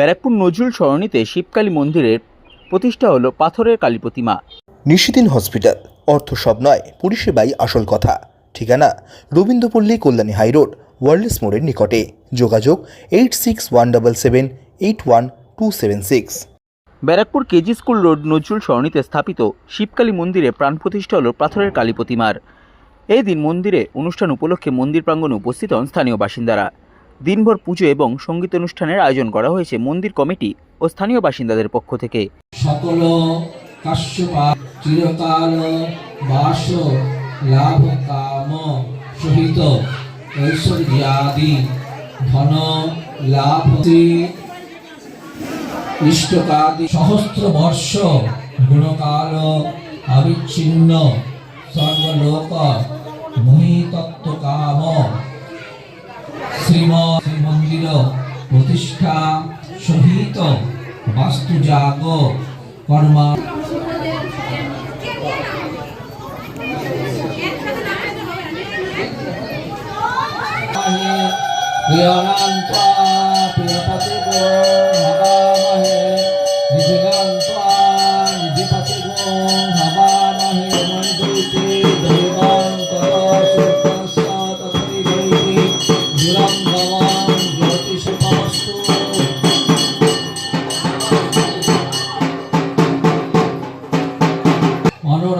ব্যারাকপুর নজরুল সরণিতে শিবকালী মন্দিরের প্রতিষ্ঠা হলো পাথরের কালী প্রতিমা। নিশিদিন হসপিটাল অর্থ সব নয় পরিষেবাই আসল কথা। ঠিকানা রবীন্দ্রপল্লী কল্যাণী হাইরোড ওয়ার্ল্ডস মোড়ের নিকটে। যোগাযোগ eight six one double seven eight one two seven six. Barrackpore KG school road Nazrul সরণিতে স্থাপিত শিবকালী মন্দিরে প্রাণ প্রতিষ্ঠা হলো পাথরের কালী প্রতিমার। এই দিন মন্দিরে অনুষ্ঠান উপলক্ষে মন্দির প্রাঙ্গণে উপস্থিত হন স্থানীয় বাসিন্দারা। দিনভর পুজো এবং সংগীত অনুষ্ঠানের আয়োজন করা হয়েছে মন্দির কমিটি ও স্থানীয় বাসিন্দাদের পক্ষ থেকে। সকল চিরকাল বাস লাভ কাম সহিত ঐশ্বর্যাদি ধন লাভ ইষ্টকাদি সহস্র বর্ষ গুণকাল আবিচ্ছিন্ন সর্বলোক কাম শ্রীমন্দির প্রতিষ্ঠা সহিত বাস্তুজাগ কর্মা। প্রিয়নান্তা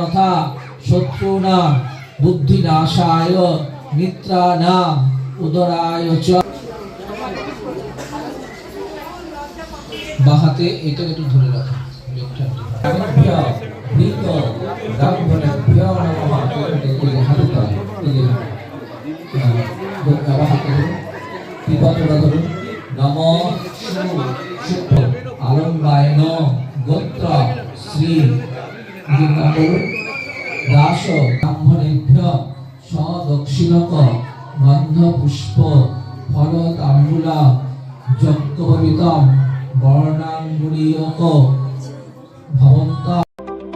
মনোরথা শত্রুনাম বুদ্ধিনাশায় মিত্রানাম উদরায় চ। বাহাতে এটা একটু ধরে রাখো লেফট হ্যান্ড ভীত দাম্ভনেভ্য নমঃ এই হাতে তালে এই যে আবার হাতে ধরুন বিপদটা ধরুন নম শুভ আলম্বায়ন গোত্র শ্রী দাস ব্রাহ্মণেভ্য সদক্ষিণক গন্ধ ফল তাম্বুলা যজ্ঞপবিতম বর্ণাঙ্গুলীয়ক ভবন্ত।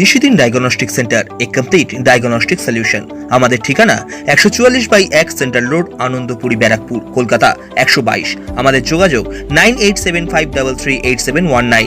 Nishidin diagnostic centre, a complete diagnostic solution আমাদের ঠিকানা একশো চুয়াল্লিশ বাই এক সেন্ট্রাল রোড, আনন্দপুরি, ব্যারাকপুর, কলকাতা একশো বাইশ। আমাদের যোগাযোগ nine eight seven five double three eight seven one nine.